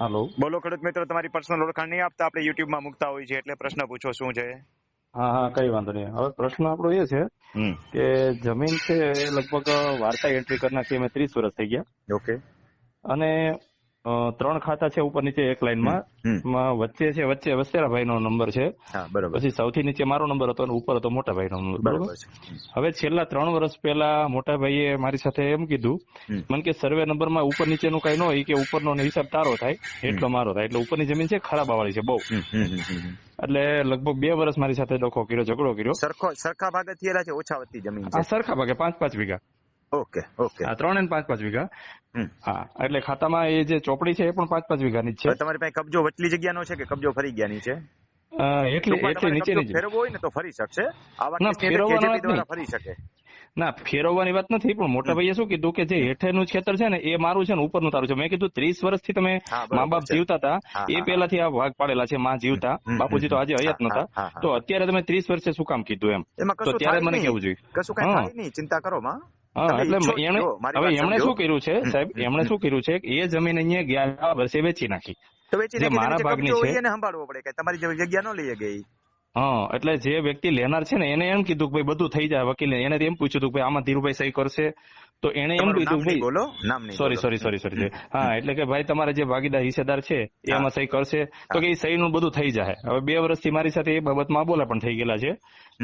હાલો. બોલો ખેડૂત મિત્રો તમારી પર્સનલ ઓળખાણ નહીં આપતા આપણે યુટ્યુબમાં મૂકતા હોય છે એટલે પ્રશ્ન પૂછો શું છે? હા હા કઈ વાંધો નહીં. હવે પ્રશ્ન આપણો એ છે કે જમીન છે લગભગ વાર્તા એન્ટ્રી કરી નાખી અમે ત્રીસ વર્ષ થઈ ગયા. ઓકે અને ત્રણ ખાતા છે ઉપર નીચે એક લાઈનમાં. વચ્ચે છે વચ્ચે વસ્તેરા નો નંબર છે. પછી સૌથી નીચે મારો નંબર હતો અને ઉપર હતો મોટા ભાઈનો નંબર બરોબર? હવે છેલ્લા ત્રણ વર્ષ પહેલા મોટા ભાઈએ મારી સાથે એમ કીધું. મને કે સર્વે નંબરમાં ઉપર નીચેનું કઈ ન હોય કે ઉપરનો ને હિસાબ તારો થાય એટલો મારો થાય. એટલે ઉપરની જમીન છે ખરાબ વાળી છે બહુ. એટલે લગભગ બે વર્ષ મારી સાથે ડોખો કર્યો ઝઘડો કર્યો. સરખો સરખા ભાગે થયેલા છે ઓછા વધતી જમીન સરખા ભાગે પાંચ પાંચ વીઘા. ઓકે ઓકે આ ત્રણ અને પાંચ પાંચ વીઘા? હા એટલે ખાતામાં એ જે ચોપડી છે એ પણ પાંચ પાંચ વીઘાની છે. તમારી પાસે કબજો વચલી જગ્યાનો છે કે કબજો ફરી ગયાની છે? અ, એટલી ટૂંકમાં એટલી તમારે નીચેની જ. ફેરવવો હોય ને તો ફરી શકશે. આવા ના, કેસની અંદર ફેરવવાનો વાત દ્વારા ફરી શકે? ના ફેરવવાની વાત નથી પણ મોટા ભાઈએ શું કીધું કે જે હેઠળનું ખેતર છે ને એ મારું છે ને ઉપરનું તારું છે. મેં કીધું ત્રીસ વર્ષથી તમે મા બાપ જીવતા હતા એ હા, પહેલાથી આ ભાગ પાડેલા છે માં જીવતા. બાપુજી તો આજે હયાત હા, નતા હા, હા. તો અત્યારે તમે ત્રીસ વર્ષે શું કામ કીધું એમ? તો ત્યારે મને કેવું જોઈએ કશું કઈ ચિંતા કરો માં. હા એટલે એમણે હવે એમણે શું કર્યું છે સાહેબ? એમણે શું કર્યું છે કે એ જમીન અહીંયા ગયા વર્ષે વેચી નાખી. તો વેચી નાખી મારા ભાગની છે. એને સંભાળવો પડે કે તમારી જગ્યા ન લઈ ગઈ હા એટલે જે વ્યક્તિ લેનાર છે ને એને એમ કીધું કે ભાઈ બધું થઈ જાય વકીલે. એને એમ પૂછ્યું હતું કે આમાં ધીરુભાઈ સહી કરશે? તો એને એમ કીધું ભાઈ બોલો નામ નહીં સોરી સોરી સોરી સોરી હા એટલે કે ભાઈ તમારા જે ભાગીદાર હિસ્સેદાર છે એ આમાં સહી કરશે. તો કે એ સહી નું બધું થઈ જાય. હવે બે વર્ષથી મારી સાથે એ બાબતમાં બોલા પણ થઈ ગયેલા છે.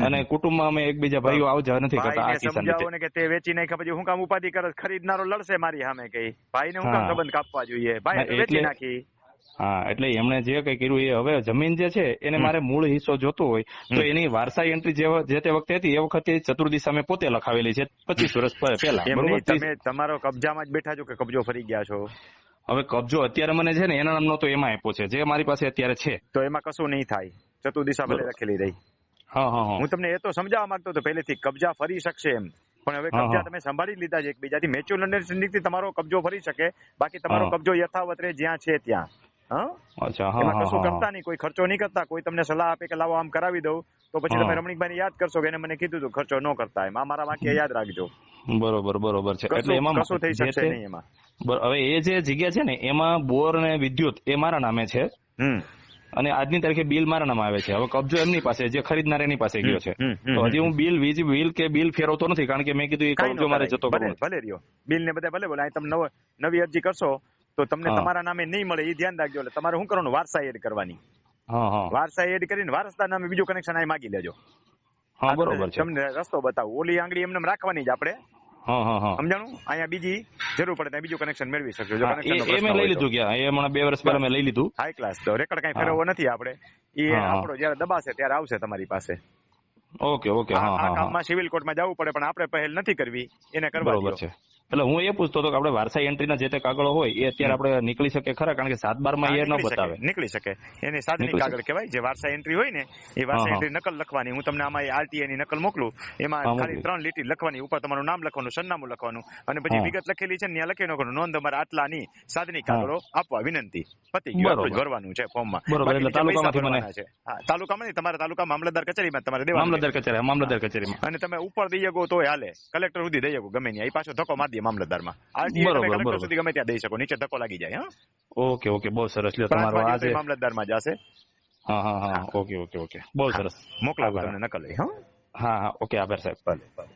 અને કુટુંબમાં અમે એકબીજા ભાઈઓ આવ જા નથી કરતા આ કિસ્સા સમજાવો કે તે વેચી નાખ્યા પછી હું કામ ઉપાધિ કરે ખરીદનારો લડશે મારી સામે કઈ. ભાઈને હું કામ સંબંધ કાપવા જોઈએ. ભાઈ વેચી નાખી. હા એટલે એમણે જે કઈ કર્યું એ હવે જમીન જે છે એને મારે મૂળ હિસ્સો જોતો હોય. તો એની વારસાઈ એન્ટ્રી જે જે તે વખતે હતી એ વખતે ચતુર્દિશા મેં પોતે લખાવેલી છે પચીસ વર્ષ પહેલા તમે તમારો કબજામાં જ બેઠા છો કે કબજો ફરી ગયા છો? હવે કબજો અત્યારે મને છે ને એના નામનો તો એમાં આપ્યો છે જે મારી પાસે અત્યારે છે. તો એમાં કશું નહીં થાય. ચતુર્દિશા ભલે લખેલી રહી. હા હા હા. તમને એ તો સમજાવવા માંગતો હતો પહેલેથી કબજા ફરી શકશે એમ. પણ હવે કબજા તમે સંભાળી લીધા છે એકબીજાથી. મેચ્યોર અંડરસ્ટેન્ડિંગથી તમારો કબજો ફરી શકે. બાકી તમારો. કબજો યથાવત રહે જ્યાં છે ત્યાં. અચ્છા હા એમાં કશું કરતા નહીં કોઈ ખર્ચો નહીં કરતા કોઈ તમને સલાહ આપે કે લાવો આમ કરાવી દઉં તો પછી તમે રમણીકભાઈ યાદ કરશો કે એને મને કીધું હતું ખર્ચો ન કરતા એમ. મારા વાક્ય યાદ રાખજો. બરોબર બરોબર છે. એટલે એમાં કશું થઈ શકશે નહીં એમાં. હવે એ જે જગ્યા છે ને એમાં બોર ને વિદ્યુત એ મારા નામે છે. અને આજની તારીખે બિલ મારા નામે આવે છે. હવે કબજો એમની પાસે જે ખરીદનાર એની પાસે ગયો છે. તો હજી હું બિલ વીજ બિલ કે બિલ ફેરવતો નથી કારણ કે મેં કીધું એ કબજો મારે જતો ભલે રહ્યો. બિલ ને બધા ભલે બોલે. તમે નવી અરજી કરશો તો તમને તમારા નામે નહીં મળે એ ધ્યાન રાખજો. એટલે તમારે શું કરવાનું? વારસા એડ કરવાની. વારસા એડ કરીને વારસદાર નામે બીજું કનેક્શન અહીં માગી લેજો. હા બરોબર છે. તમને રસ્તો બતાવું. ઓલી આંગળી એમને રાખવાની જ આપણે. સમજાણું? અહીંયા બીજી જરૂર પડે ત્યાં બીજું કનેક્શન મેળવી શકશો એ મેં લઈ લીધું ગયા એ હમણાં બે વર્ષ પહેલા મેં લઈ લીધું. હાઈ ક્લાસ તો રેકોર્ડ કઈ ફેરવો ફેરવવો નથી આપણે. એ. આપણો જયારે દબાશે ત્યારે આવશે તમારી પાસે. Okay okay. હા હા કામમાં સિવિલ કોર્ટમાં જવું પડે પણ આપણે પહેલ નથી કરવી. એને કરવા બરોબર છે. એટલે હું એ પૂછતો હતો કે આપણે વારસાઈ એન્ટ્રીના જે તે કાગળો હોય એ અત્યારે આપણે નીકળી શકે ખરા? કારણ કે સાત બારમાં એ ન બતાવે. નીકળી શકે. એની સાધનિક કાગળ કહેવાય જે વારસા એન્ટ્રી હોય ને એ વારસા. એન્ટ્રી નકલ લખવાની. હું તમને આમાં આરટીઆઈ ની નકલ મોકલું. એમાં ખાલી ત્રણ લીટી લખવાની ઉપર તમારું નામ લખવાનું સરનામું લખવાનું. અને પછી વિગત લખેલી છે ને ત્યાં લખી નાખવાનું. નોંધ અમારા આટલાની સાધનિક કાગળો આપવા વિનંતી. પતિ ગયું. ભરવાનું છે ફોર્મમાં. બરોબર, એટલે તાલુકામાંથી મને- તાલુકામાં નહીં તમારા તાલુકા મામલતદાર કચેરીમાં તમારે દેવા મામલતદાર કચેરી મામલતદાર કચેરીમાં. અને તમે ઉપર દઈ શકો તોય હાલે. કલેક્ટર સુધી દઈ શકો ગમે નહીં એ પાછો ધક્કો મારી દે મામલતદારમાં આરટીઆઈ તમે બરોબર, કલેક્ટર બરોબર. સુધી ગમે ત્યાં દઈ શકો નીચે ધક્કો લાગી જાય હા. ઓકે ઓકે બહુ સરસ. લ્યો પ્રાંત તમારો વાગ્યે આજે તો મામલતદારમાં જશે. હા હા હા ઓકે ઓકે ઓકે. બહુ સરસ. મોકલાવું આભાર. તમને નકલ લઈ હા. હા હા ઓકે આભાર સાહેબ. ભલે ભલે.